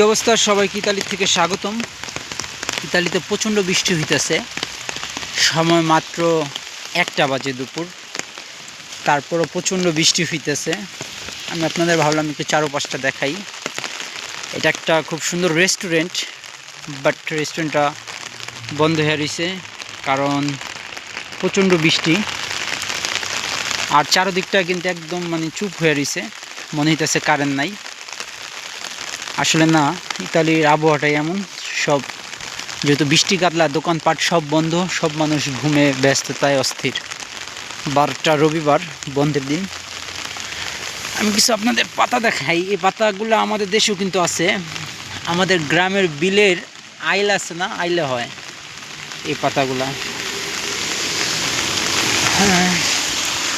কী অবস্থা? সবাইকে ইতালি থেকে স্বাগতম। ইতালিতে প্রচণ্ড বৃষ্টি হইতেছে। সময় মাত্র একটা বাজে দুপুর। তারপরও প্রচণ্ড বৃষ্টি হইতেছে। আমি আপনাদের ভাবলাম একটু চারোপাশটা দেখাই। এটা একটা খুব সুন্দর রেস্টুরেন্ট, বাট রেস্টুরেন্টটা বন্ধ হয়ে রয়েছে কারণ প্রচণ্ড বৃষ্টি। আর চারোদিকটা কিন্তু একদম মানে চুপ হয়ে রয়েছে মনে হইতেছে কারেন্ট নাই। আসলে না, ইতালির আবহাওয়াটাই এমন, সব যেহেতু বৃষ্টি কাতলা দোকানপাট সব বন্ধ, সব মানুষ ঘুমে ব্যস্ততায় অস্থির। বারোটা রবিবার, বন্ধের দিন। আমি কিছু আপনাদের পাতা দেখাই। এই পাতাগুলো আমাদের দেশেও কিন্তু আছে। আমাদের গ্রামের বিলের আইল আছে না, আইলে হয় এই পাতাগুলা। হ্যাঁ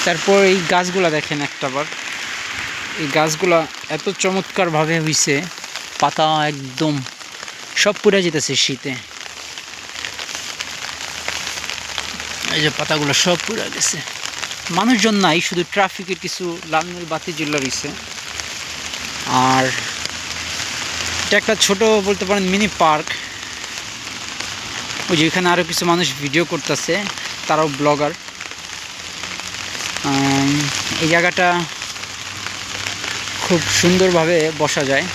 তারপর এই গাছগুলা দেখেন একটাবার এই গাছগুলা এত চমৎকারভাবে হইছে। পাতা একদম সব পুড়ে যেতেছে শীতে। এই যে পাতাগুলো সব পুড়ে গেছে। মানুষজন নাই, শুধু ট্রাফিকের কিছু লাল নীল বাতি জ্বলে রয়েছে আর এটা একটা ছোট বলতে পারেন মিনি পার্ক। ওই যে এখানে আরও কিছু মানুষ ভিডিও করতেছে, তারাও ব্লগার। এই জায়গাটা খুব সুন্দরভাবে বসা যায়।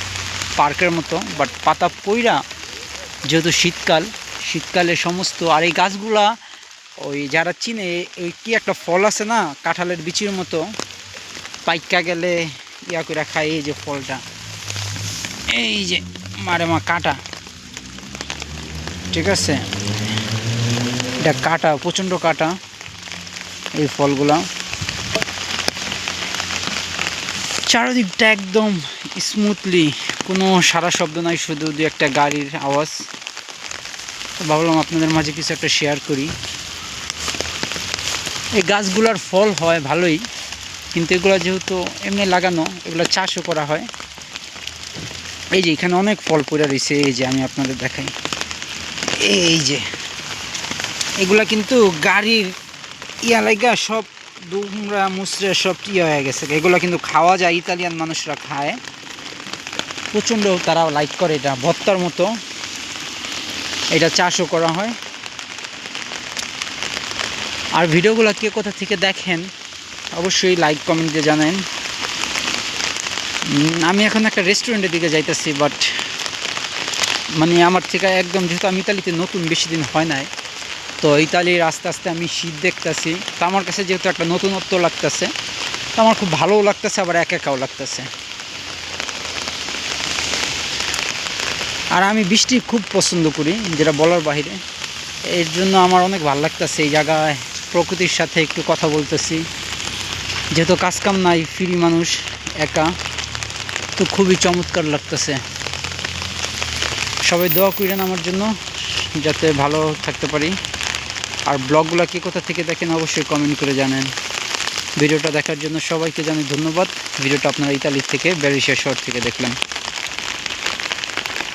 পার্কের মতো বাট পাতা পইরা যেহেতু শীতকাল, শীতকালে সমস্ত, আর এই গাছগুলা ওই যারা চিনে ওই কি একটা ফল আছে না, কাঁঠালের বিচির মতো, পাইকা গেলে ইয়া করে খায় এই যে ফলটা। এই যে মারে মা কাঁটা। ঠিক আছে? এটা কাটা, প্রচণ্ড কাটা, এই ফলগুলা। চারিদিকটা একদম স্মুথলি কোনো সারা শব্দ নাই, শুধু দু একটা গাড়ির আওয়াজ। ভাবলাম আপনাদের মাঝে কিছু একটা শেয়ার করি। এই গাছগুলার ফল হয় ভালোই, কিন্তু এগুলো যেহেতু এমনি লাগানো, এগুলো চাষও করা হয়। এই যে এখানে অনেক ফল পড়ে রয়েছে, এই যে আমি আপনাদের দেখাই। এই যে, এগুলা কিন্তু গাড়ির ইয়া লাগা সব দুমরা মুসরে সব ইয়ে হয়ে গেছে। এগুলো কিন্তু খাওয়া যায়, ইতালিয়ান মানুষরা খায়। প্রচণ্ড তারা লাইক করে এটা, ভত্তার মতো। এটা চাষও করা হয়। আর ভিডিওগুলো কে কোথা থেকে দেখেন, অবশ্যই লাইক কমেন্ট জানেন। আমি এখন একটা রেস্টুরেন্টের দিকে যাইতেছি বাট মানে আমার থেকে একদম, যেহেতু আমি ইতালিতে নতুন বেশি দিন হয় নাই, তো ইতালির আস্তে আস্তে আমি শীত দেখতেছি। তো আমার কাছে যেহেতু একটা নতুনত্ব লাগতেছে, তো আমার খুব ভালোও লাগতেছে, আবার এক একাও লাগতেছে। আর আমি বৃষ্টি খুব পছন্দ করি, যেটা বলার বাইরে এর জন্য আমার অনেক ভালো লাগতেছে এই জায়গায়, প্রকৃতির সাথে একটু কথা বলতেছি। যেহেতু কাজকাম নাই, ফ্রি মানুষ, একা, তো খুবই চমৎকার লাগতেছে। সবাই দোয়া করেন আমার জন্য, যাতে ভালো থাকতে পারি। আর ব্লগগুলো কী কোথা থেকে দেখেন অবশ্যই কমেন্ট করে জানেন। ভিডিওটা দেখার জন্য সবাইকে জানি ধন্যবাদ। ভিডিওটা আপনারা ইতালির থেকে ব্যারিশিয়া শহর থেকে দেখলেন।